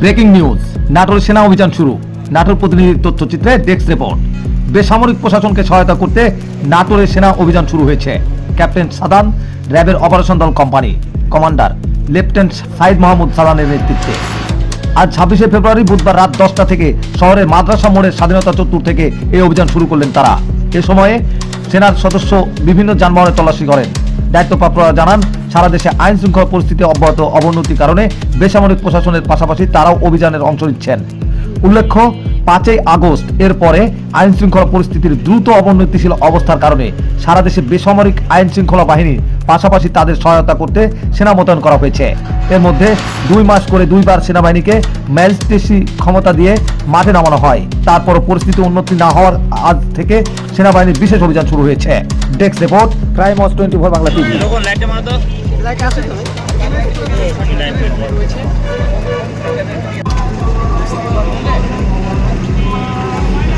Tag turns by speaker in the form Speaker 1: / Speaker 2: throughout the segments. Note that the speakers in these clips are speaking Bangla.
Speaker 1: Breaking news. নাটোর সেনা অভিযান শুরু। নাটোর প্রতিনিধির তথ্যচিত্রে ডেস্ক রিপোর্ট। বেসামরিক প্রশাসনকে সহায়তা করতে নাটোরে সেনা অভিযান শুরু হয়েছে। ক্যাপ্টেন সাদান, র্যাবের অপারেশন দল company. Commander, lieutenant Saeed Mahmud সাদানের নেতৃত্বে। আজ ছাব্বিশে ফেব্রুয়ারি বুধবার রাত দশটা থেকে শহরের মাদ্রাসা মোড়ের স্বাধীনতা চত্বর থেকে এই অভিযান শুরু করলেন তারা। এ সময়ে সেনার সদস্য বিভিন্ন যানবাহনে তল্লাশি করেন। দায়িত্বপ্রাপ্তরা জানান সারা দেশে আইন শৃঙ্খলা পরিস্থিতি অব্যাহত অবনতির কারণে বেসামরিক প্রশাসনের পাশাপাশি তারাও অভিযানের অংশ নিচ্ছেন। উল্লেখ্য, পাঁচই আগস্ট এর পরে আইন শৃঙ্খলা পরিস্থিতির দ্রুত অবনতিশীল অবস্থার কারণে সারা দেশে বেসামরিক আইন শৃঙ্খলা বাহিনীর পাশাপাশি তাদের সহায়তা করতে সেনা মোতায়েন করা হয়েছে। এর মধ্যে দুই মাস করে দুইবার সেনাবাহিনীকে ম্যাজিস্ট্রেসি ক্ষমতা দিয়ে মাঠে নামানো হয়। তারপর পরিস্থিতি উন্নতি না হওয়ার আজ থেকে সেনাবাহিনীর বিশেষ অভিযান শুরু হয়েছে। ডেস্ক রিপোর্ট, ক্রাইম অস টোয়েন্টি ফোর বাংলা টিভি।
Speaker 2: যখন আছে তো রয়েছে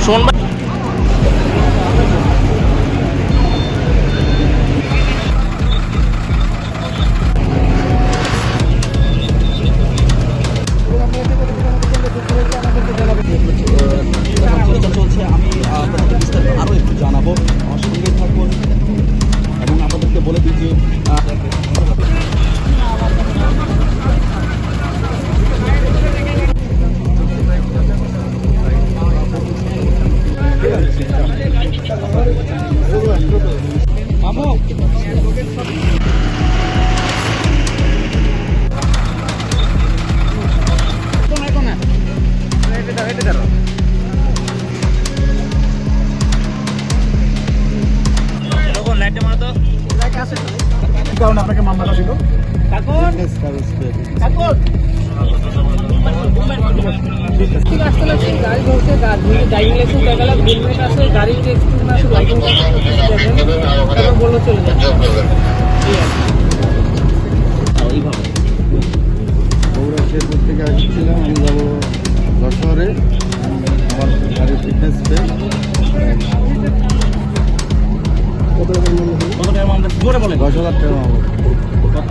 Speaker 2: শোন
Speaker 3: কারণে আপনাকে মামলাটা দিল
Speaker 4: ঠিক আসতে
Speaker 5: শেরপুর থেকে আসছিলাম আমি যাব যশোরে আমার গাড়ির ফিটনেস
Speaker 3: কত? মামলা জোরে বলেন
Speaker 5: দশ হাজার। টাকা আমার
Speaker 3: কত